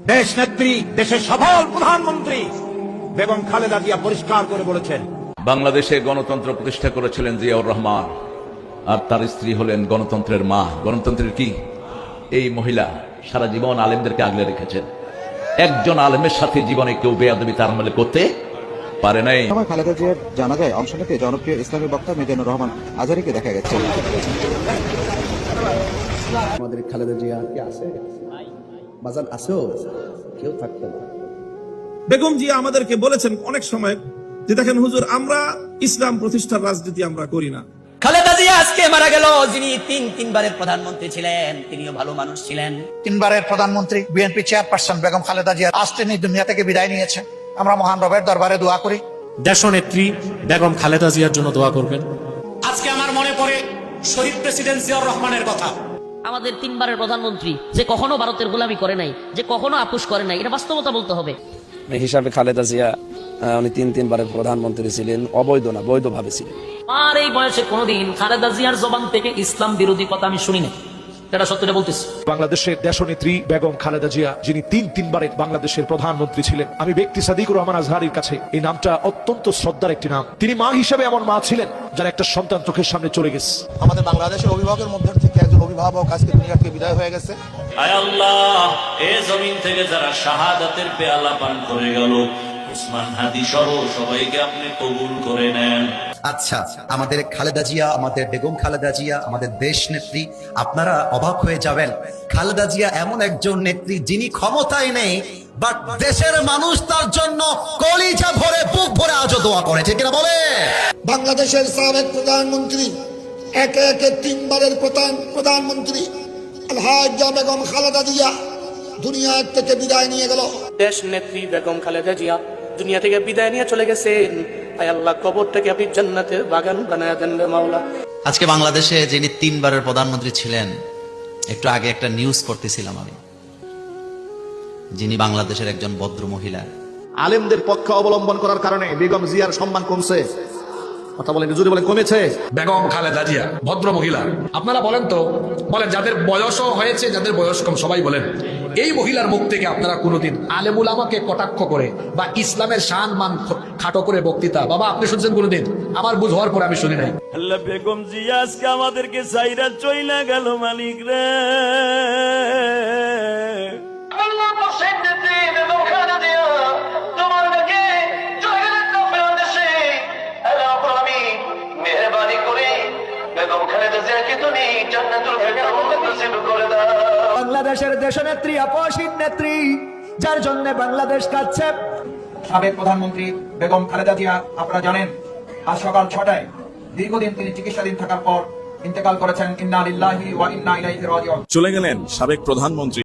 দেশ নেত্রী দেশের সফল প্রধানমন্ত্রী বেগম খালেদা জিয়া পরিষ্কার করে বলেছেন। বাংলাদেশে গণতন্ত্র প্রতিষ্ঠা করেছিলেন জিয়াউর রহমান। আর তার স্ত্রী হলেন গণতন্ত্রের মা। গণতন্ত্রের কি? এই মহিলা সারা জীবন আলেমদেরকে আগলে রেখেছেন। একজন আলেমের সাথে জীবনে কেউ বেয়াদবি তার আমলে করতে পারে নাই। খালেদা জিয়ার জানাজায় অংশ নিতে জনপ্রিয় ইসলামী বক্তা মিজানুর রহমান আজারিকে দেখা গেছে। আমাদের খালেদা জিয়া কি আছে? বাজান আছেও কেউ থাকতো না। বেগম জিয়া আমাদেরকে বলেছেন অনেক সময় যে দেখেন হুজুর আমরা ইসলাম প্রতিষ্ঠার রাজনীতি আমরা করি না। খালেদা জিয়া আজকে মারা গেল যিনি তিন তিনবারের প্রধানমন্ত্রী ছিলেন তিনিও ভালো মানুষ ছিলেন। তিনবারের প্রধানমন্ত্রী বিএনপি চেয়ারপারসন বেগম খালেদা জিয়া আজ তিনি দুনিয়া থেকে বিদায় নিয়েছেন। আমরা মহান রবের দরবারে দোয়া করি। দেশনেত্রী বেগম খালেদা জিয়ার জন্য দোয়া করবেন। আজকে আমার মনে পড়ে শহীদ প্রেসিডেন্ট রহমানের কথা। আমাদের তিনবারের প্রধানমন্ত্রী যে কখনো ভারতের গোলামি করে নাই যে কখনো আপুষ করে নাই এটা বাস্তবতা বলতে হবে। হিসাবে খালেদা জিয়া উনি তিন তিনবারের প্রধানমন্ত্রী ছিলেন অবৈধ না বৈধভাবে ছিলেন। আর এই বয়সে কোনোদিন খালেদা জিয়ার জবান থেকে ইসলাম বিরোধী কথা আমি শুনি না এটা সত্যটা বলতেছি। বাংলাদেশের দেশনেত্রী বেগম খালেদা জিয়া যিনি তিন তিনবারের বাংলাদেশের প্রধানমন্ত্রী ছিলেন আমি ব্যক্তি সাদিকুর রহমান আজহারির কাছে এই নামটা অত্যন্ত শ্রদ্ধার একটি নাম। তিনি মা হিসেবে এমন মা ছিলেন যার একটা সন্তান চোখের সামনে চলে গেছে। আমাদের বাংলাদেশের অভিভাবকের মধ্যে থেকে একজন অভিভাবক আজকে দুনিয়া থেকে বিদায় হয়ে গেছে। আয় আল্লাহ এ জমিন থেকে যারা শাহাদাতের পেয়ালা পান করে গেল উসমান হাদি সহ সবাইকে আপনি কবুল করে নেন। আচ্ছা আমাদের খালেদা জিয়া আমাদের বেগম খালেদা জিয়া আমাদের দেশ নেত্রী আপনারা অবাক হয়ে যাবেন। খালেদা জিয়া এমন একজন নেত্রী যিনি ক্ষমতায় নেই বাট দেশের মানুষ তার জন্য কলিজা ভরে বুক ভরে আজও দোয়া করে ঠিক কিনা বলে? বাংলাদেশের সাবেক প্রধানমন্ত্রী একে একে তিনবারের প্রধান প্রধানমন্ত্রী আলহাজা বেগম খালেদা জিয়া দুনিয়া থেকে বিদায় নিয়ে গেল। দেশ নেত্রী বেগম খালেদা জিয়া দুনিয়া থেকে বিদায় নিয়ে চলে গেছেন। আয় আল্লাহ কবরটাকে আপনি জান্নাতের বাগান বানায় দেন রে মাওলা। আজকে বাংলাদেশে যিনি তিনবারের প্রধানমন্ত্রী ছিলেন একটু আগে একটা নিউজ করতেছিলাম আমি। যিনি বাংলাদেশের একজন ভদ্র মহিলা। আলেমদের পক্ষ অবলম্বন করার কারণে বেগম জিয়ার সম্মান কমছে। কথা বলেন জুড়ে বলে কমেছে। বেগম খালেদা জিয়া ভদ্র মহিলা। আপনারা বলেন তো বলেন যাদের বয়সও হয়েছে যাদের বয়স কম সবাই বলেন এই মহিলার মুখ থেকে আপনারা কোনোদিন আলেমুল আমাকে কটাক্ষ করে বা ইসলামের শান মান খাটো করে বক্তৃতা? বাবা আপনি শুনছেন কোনোদিন? আমার বুঝ হওয়ার পরে আমি শুনি নাই। আল্লাহ বেগম জিয়া আজকে আমাদেরকে চাইরা চইলা গেল মালিক রে। বাংলাদেশের দেশনেত্রী অপসিন নেত্রী যার জন্য বাংলাদেশ কাঁদছে। সাবেক প্রধানমন্ত্রী বেগম খালেদা জিয়া আপনারা জানেন আজ সকাল ছটায় দীর্ঘদিন তিনি চিকিৎসাধীন থাকার পর ইন্তেকাল করেছেন। ইন্না লিল্লাহি ওয়া ইন্না ইলাইহি রাজিউন। চলে গেলেন সাবেক প্রধানমন্ত্রী।